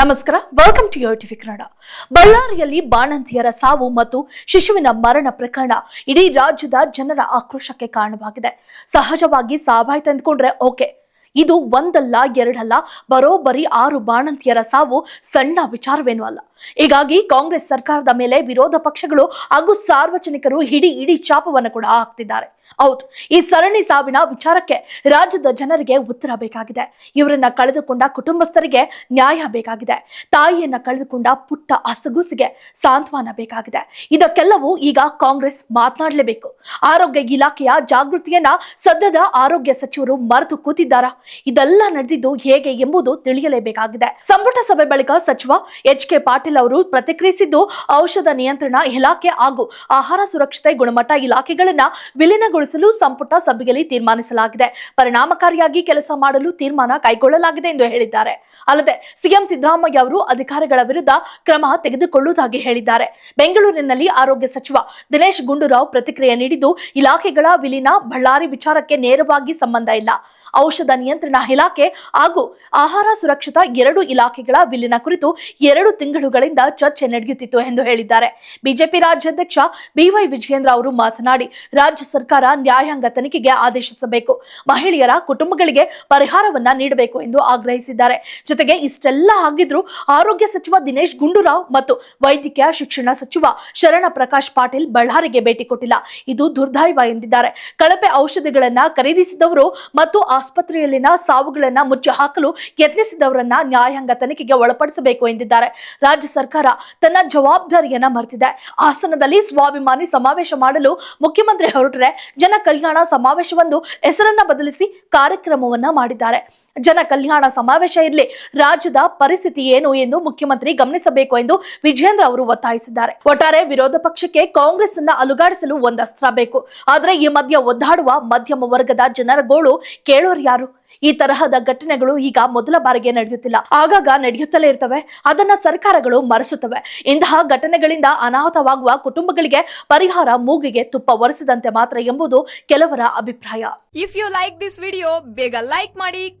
ನಮಸ್ಕಾರ. Welcome to TV Kannada ಬಳ್ಳಾರಿಯಲ್ಲಿ ಬಾಣಂತಿಯರ ಸಾವು ಮತ್ತು ಶಿಶುವಿನ ಮರಣ ಪ್ರಕರಣ ಇಡೀ ರಾಜ್ಯದ ಜನರ ಆಕ್ರೋಶಕ್ಕೆ ಕಾರಣವಾಗಿದೆ. ಸಹಜವಾಗಿ ಸಾವಾಯ್ತು ಅಂದ್ಕೊಂಡ್ರೆ ಓಕೆ ಇದು ಒಂದಲ್ಲ, ಎರಡಲ್ಲ ಬರೋಬ್ಬರಿ ಆರು ಬಾಣಂತಿಯರ ಸಾವು ಸಣ್ಣ ವಿಚಾರವೇನೂ ಅಲ್ಲ ಹೀಗಾಗಿ ಕಾಂಗ್ರೆಸ್ ಸರ್ಕಾರದ ಮೇಲೆ ವಿರೋಧ ಪಕ್ಷಗಳು ಹಾಗೂ ಸಾರ್ವಜನಿಕರು ಹಿಡಿ ಇಡೀ ಚಾಪವನ್ನು ಕೂಡ ಹಾಕ್ತಿದ್ದಾರೆ. ಹೌದು, ಈ ಸರಣಿ ಸಾವಿನ ವಿಚಾರಕ್ಕೆ ರಾಜ್ಯದ ಜನರಿಗೆ ಉತ್ತರ ಬೇಕಾಗಿದೆ. ಇವರನ್ನ ಕಳೆದುಕೊಂಡ ಕುಟುಂಬಸ್ಥರಿಗೆ ನ್ಯಾಯ ಬೇಕಾಗಿದೆ. ತಾಯಿಯನ್ನ ಕಳೆದುಕೊಂಡ ಪುಟ್ಟ ಹಸಗುಸಿಗೆ ಸಾಂತ್ವನ ಬೇಕಾಗಿದೆ. ಇದಕ್ಕೆಲ್ಲವೂ ಈಗ ಕಾಂಗ್ರೆಸ್ ಮಾತನಾಡಲೇಬೇಕು. ಆರೋಗ್ಯ ಇಲಾಖೆಯ ಜಾಗೃತಿಯನ್ನ ಸದ್ಯದ ಆರೋಗ್ಯ ಸಚಿವರು ಮರೆತು ಕೂತಿದ್ದಾರಾ? ಇದೆಲ್ಲ ನಡೆದಿದ್ದು ಹೇಗೆ ಎಂಬುದು ತಿಳಿಯಲೇಬೇಕಾಗಿದೆ. ಸಂಪುಟ ಸಭೆ ಬಳಿಕ ಸಚಿವ ಎಚ್ ಕೆ ಪಾಟೀಲ್ ಅವರು ಪ್ರತಿಕ್ರಿಯಿಸಿದ್ದು, ಔಷಧ ನಿಯಂತ್ರಣ ಇಲಾಖೆ ಹಾಗೂ ಆಹಾರ ಸುರಕ್ಷತೆ ಗುಣಮಟ್ಟ ಇಲಾಖೆಗಳನ್ನ ವಿಲೀನಗೊಳಿಸಲು ಸಂಪುಟ ಸಭೆಯಲ್ಲಿ ತೀರ್ಮಾನಿಸಲಾಗಿದೆ. ಪರಿಣಾಮಕಾರಿಯಾಗಿ ಕೆಲಸ ಮಾಡಲು ತೀರ್ಮಾನ ಕೈಗೊಳ್ಳಲಾಗಿದೆ ಎಂದು ಹೇಳಿದ್ದಾರೆ. ಅಲ್ಲದೆ, ಸಿಎಂ ಸಿದ್ದರಾಮಯ್ಯ ಅವರು ಅಧಿಕಾರಿಗಳ ವಿರುದ್ಧ ಕ್ರಮ ತೆಗೆದುಕೊಳ್ಳುವುದಾಗಿ ಹೇಳಿದ್ದಾರೆ. ಬೆಂಗಳೂರಿನಲ್ಲಿ ಆರೋಗ್ಯ ಸಚಿವ ದಿನೇಶ್ ಗುಂಡೂರಾವ್ ಪ್ರತಿಕ್ರಿಯೆ ನೀಡಿದ್ದು, ಇಲಾಖೆಗಳ ವಿಲೀನ ಬಳ್ಳಾರಿ ವಿಚಾರಕ್ಕೆ ನೇರವಾಗಿ ಸಂಬಂಧ ಇಲ್ಲ. ಔಷಧ ನಿಯಂತ್ರಣ ಇಲಾಖೆ ಹಾಗೂ ಆಹಾರ ಸುರಕ್ಷತಾ ಎರಡು ಇಲಾಖೆಗಳ ವಿಲೀನ ಕುರಿತು ಎರಡು ತಿಂಗಳುಗಳಿಂದ ಚರ್ಚೆ ನಡೆಯುತ್ತಿತ್ತು ಎಂದು ಹೇಳಿದ್ದಾರೆ. ಬಿಜೆಪಿ ರಾಜ್ಯಾಧ್ಯಕ್ಷ ಬಿವೈ ವಿಜಯೇಂದ್ರ ಅವರು ಮಾತನಾಡಿ, ರಾಜ್ಯ ಸರ್ಕಾರ ನ್ಯಾಯಾಂಗ ತನಿಖೆಗೆ ಆದೇಶಿಸಬೇಕು. ಮಹಿಳೆಯರ ಕುಟುಂಬಗಳಿಗೆ ಪರಿಹಾರವನ್ನ ನೀಡಬೇಕು ಎಂದು ಆಗ್ರಹಿಸಿದ್ದಾರೆ. ಜೊತೆಗೆ ಇಷ್ಟೆಲ್ಲ ಆಗಿದ್ರು ಆರೋಗ್ಯ ಸಚಿವ ದಿನೇಶ್ ಗುಂಡೂರಾವ್ ಮತ್ತು ವೈದ್ಯಕೀಯ ಶಿಕ್ಷಣ ಸಚಿವ ಶರಣ ಪ್ರಕಾಶ್ ಪಾಟೀಲ್ ಬಳ್ಳಾರಿಗೆ ಭೇಟಿ ಕೊಟ್ಟಿಲ್ಲ. ಇದು ದುರ್ದೈವ ಎಂದಿದ್ದಾರೆ. ಕಳಪೆ ಔಷಧಿಗಳನ್ನ ಖರೀದಿಸಿದವರು ಮತ್ತು ಆಸ್ಪತ್ರೆಯಲ್ಲಿನ ಸಾವುಗಳನ್ನ ಮುಚ್ಚಿ ಹಾಕಲು ಯತ್ನಿಸಿದವರನ್ನ ನ್ಯಾಯಾಂಗ ತನಿಖೆಗೆ ಒಳಪಡಿಸಬೇಕು ಎಂದಿದ್ದಾರೆ. ರಾಜ್ಯ ಸರ್ಕಾರ ತನ್ನ ಜವಾಬ್ದಾರಿಯನ್ನ ಮರೆತಿದೆ. ಹಾಸನದಲ್ಲಿ ಸ್ವಾಭಿಮಾನಿ ಸಮಾವೇಶ ಮಾಡಲು ಮುಖ್ಯಮಂತ್ರಿ ಹೊರಟರೆ ಜನ ಕಲ್ಯಾಣ ಸಮಾವೇಶವೊಂದು ಹೆಸರನ್ನ ಬದಲಿಸಿ ಕಾರ್ಯಕ್ರಮವನ್ನ ಮಾಡಿದ್ದಾರೆ. ಜನ ಕಲ್ಯಾಣ ಸಮಾವೇಶ ಇರಲಿ, ರಾಜ್ಯದ ಪರಿಸ್ಥಿತಿ ಏನು ಎಂದು ಮುಖ್ಯಮಂತ್ರಿ ಗಮನಿಸಬೇಕು ಎಂದು ವಿಜೇಂದ್ರ ಅವರು ಒತ್ತಾಯಿಸಿದ್ದಾರೆ. ಒಟ್ಟಾರೆ ವಿರೋಧ ಪಕ್ಷಕ್ಕೆ ಕಾಂಗ್ರೆಸ್ ಅನ್ನ ಅಲುಗಾಡಿಸಲು ಒಂದಸ್ತ್ರ ಬೇಕು. ಆದರೆ ಈ ಮಧ್ಯ ಒದ್ದಾಡುವ ಮಧ್ಯಮ ವರ್ಗದ ಜನರ ಗೋಳು ಕೇಳೋರು ಯಾರು? ಈ ತರಹದ ಘಟನೆಗಳು ಈಗ ಮೊದಲ ಬಾರಿಗೆ ನಡೆಯುತ್ತಿಲ್ಲ. ಆಗಾಗ ನಡೆಯುತ್ತಲೇ ಇರ್ತವೆ. ಅದನ್ನ ಸರ್ಕಾರಗಳು ಮರೆಸುತ್ತವೆ. ಇಂತಹ ಘಟನೆಗಳಿಂದ ಅನಾಹುತವಾಗುವ ಕುಟುಂಬಗಳಿಗೆ ಪರಿಹಾರ ಮೂಗಿಗೆ ತುಪ್ಪ ಒರೆಸಿದಂತೆ ಮಾತ್ರ ಎಂಬುದು ಕೆಲವರ ಅಭಿಪ್ರಾಯ. If you like this video ಬೇಗ ಲೈಕ್ ಮಾಡಿ